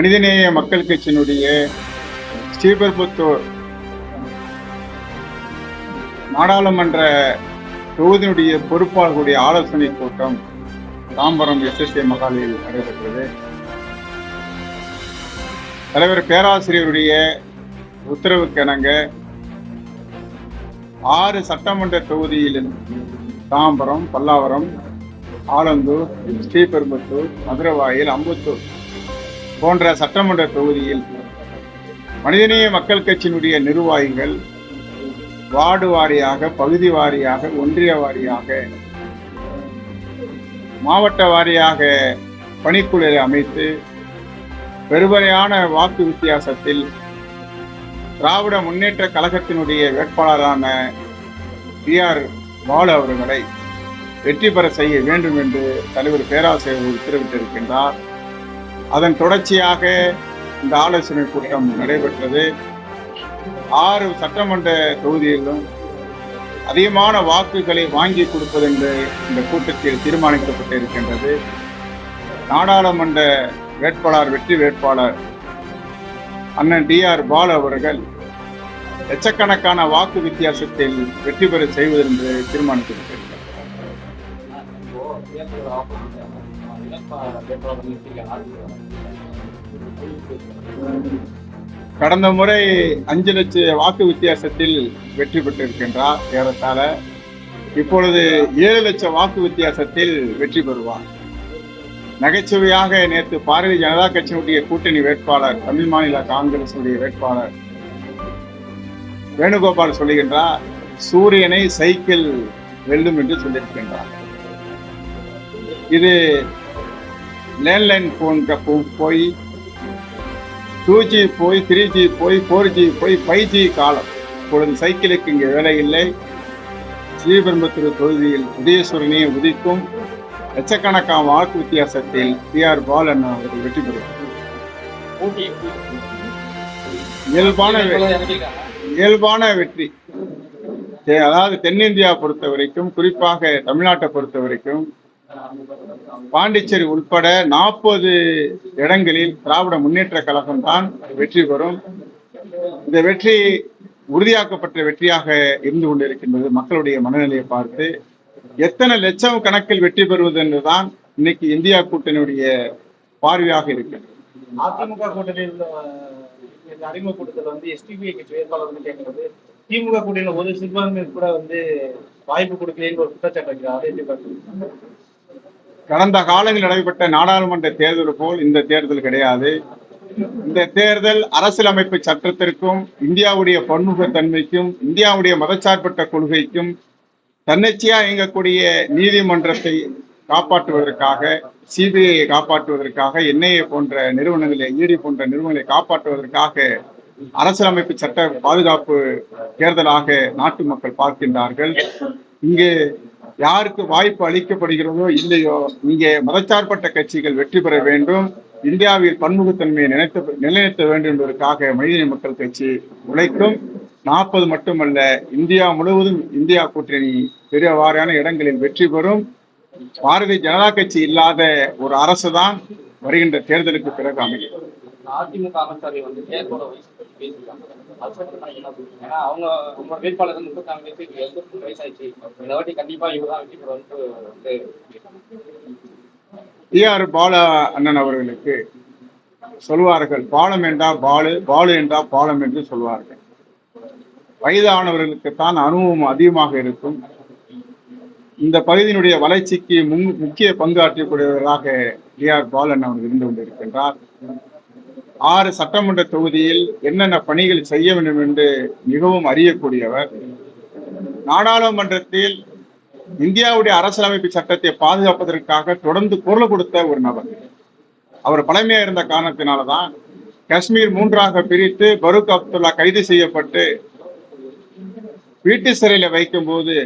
மனிதநேய மக்கள் கட்சியினுடைய ஸ்ரீபெரும்புத்தூர் நாடாளுமன்ற தொகுதியினுடைய பொறுப்பாளர்களுடைய ஆலோசனை கூட்டம் தாம்பரம் எஸ்எஸ்ஏ மகாலில் நடைபெற்றது. தலைவர் பேராசிரியருடைய உத்தரவுக்கிணங்க ஆறு சட்டமன்ற தொகுதியில் தாம்பரம் பல்லாவரம் ஆலந்தூர் ஸ்ரீபெரும்புத்தூர் மதுரவாயில் அம்புத்தூர் போன்ற சட்டமன்ற தொகுதியில் மனிதநேய மக்கள் கட்சியினுடைய நிர்வாகிகள் வார்டு வாரியாக பகுதி வாரியாக ஒன்றிய வாரியாக மாவட்ட வாரியாக பணிக்குழுவை அமைத்து பெருவரையான வாக்கு வித்தியாசத்தில் திராவிட முன்னேற்ற கழகத்தினுடைய வேட்பாளரான டி ஆர் பாலு அவர்களை வெற்றி பெற செய்ய வேண்டும் என்று தலைவர் பேராசிரியர் உத்தரவிட்டிருக்கின்றார். அதன் தொடர்ச்சியாக இந்த ஆலோசனை கூட்டம் நடைபெற்றது. ஆறு சட்டமன்ற தொகுதியிலும் அதிகமான வாக்குகளை வாங்கி கொடுப்பது என்று இந்த கூட்டத்தில் தீர்மானிக்கப்பட்டு இருக்கின்றது. நாடாளுமன்ற வேட்பாளர் வெற்றி வேட்பாளர் அண்ணன் டி ஆர் பாலு அவர்கள் லட்சக்கணக்கான வாக்கு வித்தியாசத்தில் வெற்றி பெற செய்வது என்று கடந்த முறை அஞ்சு லட்ச வாக்கு வித்தியாசத்தில் வெற்றி பெற்றிருக்கின்றார் ஏறத்தாழ. இப்பொழுது ஏழு லட்சம் வாக்கு வித்தியாசத்தில் வெற்றி பெறுவார். நகைச்சுவையாக நேற்று பாரதிய ஜனதா கட்சியினுடைய கூட்டணி வேட்பாளர் தமிழ் மாநில காங்கிரசுடைய வேட்பாளர் வேணுகோபால் சொல்லுகின்றார் சூரியனை சைக்கிள் வெல்லும் என்று சொல்லியிருக்கின்றார். இது லேண்ட்லைன் போன் போய் டூ ஜி போய் த்ரீ ஜி போய் ஃபோர் ஜி போய் ஃபைவ் ஜி காலம். இப்பொழுது சைக்கிளுக்கு இங்கே வேலை இல்லை. ஸ்ரீபெரும்புத்தூர் தொகுதியில் உதயசூரனையை உதிக்கும் லட்சக்கணக்கான வாக்கு வித்தியாசத்தில் பி ஆர் பாலன் அவர்கள் வெற்றி பெறுவார் இயல்பான இயல்பான வெற்றி. அதாவது தென்னிந்தியா பொறுத்த வரைக்கும் குறிப்பாக தமிழ்நாட்டை பொறுத்த வரைக்கும் பாண்டிச்சேரி உட்பட நாற்பது இடங்களில் திராவிட முன்னேற்ற கழகம் தான் வெற்றி பெறும். இந்த வெற்றி உறுதியாக்கப்பட்ட வெற்றியாக இருந்து கொண்டிருக்கின்றது மக்களுடைய மனநிலையை பார்த்து. எத்தனை லட்சம் கணக்கில் வெற்றி பெறுவது என்றுதான் இன்னைக்கு இந்தியா கூட்டணியுடைய பார்வையாக இருக்கு அதிமுக கூட்டணியில் அறிமுக கூட்டத்தில் வந்து எஸ்டிபிஐ கட்சி வேட்பாளர் வந்து கேட்கறது. திமுக கூட்டணியில் ஒரு சிறுபான்மையினர் கூட வந்து வாய்ப்பு கொடுக்கலன்னு ஒரு குற்றச்சாட்டு வைக்கிறார். கடந்த காலங்களில் நடைபெற்ற நாடாளுமன்ற தேர்தல் போல் இந்த தேர்தல் கிடையாது. இந்த தேர்தல் அரசியலமைப்பு சட்டத்திற்கும் இந்தியாவுடைய பன்முகத்தன்மைக்கும் இந்தியாவுடைய மதச்சார்பற்ற கொள்கைக்கும் தன்னிச்சையா இயங்கக்கூடிய நீதிமன்றத்தை காப்பாற்றுவதற்காக சிபிஐயை காப்பாற்றுவதற்காக என்ஐஏ போன்ற நிறுவனங்களை இடி போன்ற நிறுவனங்களை காப்பாற்றுவதற்காக அரசியலமைப்பு சட்ட பாதுகாப்பு தேர்தலாக நாட்டு மக்கள் பார்க்கின்றார்கள். இங்கு யாருக்கு வாய்ப்பு அளிக்கப்படுகிறதோ இல்லையோ இங்கே மதச்சார்பற்ற கட்சிகள் வெற்றி பெற வேண்டும். இந்தியாவில் பன்முகத்தன்மையை நினைத்த நிலைநிறுத்த வேண்டும் என்பதற்காக மனித மக்கள் கட்சி உழைக்கும். நாற்பது மட்டுமல்ல இந்தியா முழுவதும் இந்தியா கூட்டணி பெரியவாறான இடங்களில் வெற்றி பெறும். பாரதிய ஜனதா கட்சி இல்லாத ஒரு அரசு தான் வருகின்ற தேர்தலுக்கு பிறகு அமையும். அதிமுக அமைச்சரை வந்து தேர்தலோட வயசு பத்தி பேசியிருக்காங்க. ஏன்னா அவங்க உங்களோட வேட்பாளர் வந்து முப்பத்தாறு வயசு இவருக்கு எழுபத்தி வயசாயிடுச்சு. இந்த வாட்டி கண்டிப்பா இவர் தான் வெற்றி பெறுவார்னு வந்து டி ஆர் பால அண்ணன் அவர்களுக்கு சொல்வார்கள் பாலம் என்றா பாலு பாலு என்றா பாலம் என்று சொல்வார்கள். வயதானவர்களுக்கு தான் அனுபவம் அதிகமாக இருக்கும். இந்த பகுதியினுடைய வளர்ச்சிக்கு முன் முக்கிய பங்காற்றக்கூடியவர்களாக டி ஆர் பாலன் அவர்கள் இருந்து கொண்டிருக்கின்றார். ஆறு சட்டமன்ற தொகுதியில் என்னென்ன பணிகள் செய்ய வேண்டும் என்று மிகவும் அறியக்கூடியவர். நாடாளுமன்றத்தில் இந்தியாவுடைய அரசியலமைப்பு சட்டத்தை பாதுகாப்பதற்காக தொடர்ந்து குரல் கொடுத்த ஒரு நபர். அவர் பழமையா இருந்த காரணத்தினாலதான் காஷ்மீர் மூன்றாக பிரித்து பரூக் அப்துல்லா கைது செய்யப்பட்டு வீட்டு சிறையில வைக்கும்போது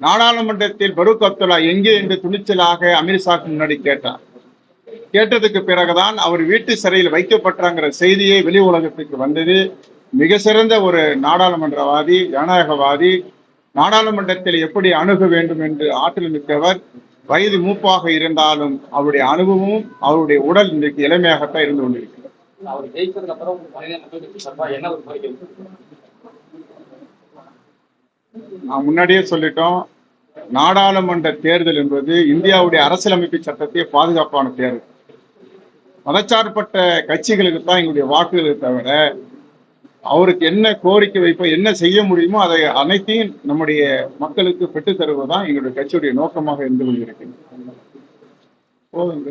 நாடாளுமன்றத்தில் பரூக் அப்துல்லா எங்கே என்று துணிச்சலாக அமித்ஷாக்கு முன்னாடி கேட்டார். கேட்டதுக்கு பிறகுதான் அவர் வீட்டு சிறையில் வைக்கப்பட்டாங்கிற செய்தியே வெளி உலகத்துக்கு வந்தது. மிக சிறந்த ஒரு நாடாளுமன்றவாதி ஜனநாயகவாதி. நாடாளுமன்றத்தில் எப்படி அணுக வேண்டும் என்று ஆற்றல் மிக்கவர். வயது மூப்பாக இருந்தாலும் அவருடைய அனுபவமும் அவருடைய உடல் இன்றைக்கு இளமையாகத்தான் இருந்து கொண்டிருக்கிறது. இருக்கு? நான் முன்னாடியே சொல்லிட்டோம். நாடாளுமன்ற தேர்தல் என்பது இந்தியாவுடைய அரசியலமைப்பு சட்டத்தை பாதுகாப்பான தேர்தல். மதச்சார்பட்ட கட்சிகளுக்கு தான் எங்களுடைய வாக்குகளுக்கு தவிர அவருக்கு என்ன கோரிக்கை வைப்போம் என்ன செய்ய முடியுமோ அதை அனைத்தையும் நம்முடைய மக்களுக்கு பெற்று தருவதுதான் எங்களுடைய கட்சியுடைய நோக்கமாக இருந்து கொண்டிருக்கிறது. போதும்.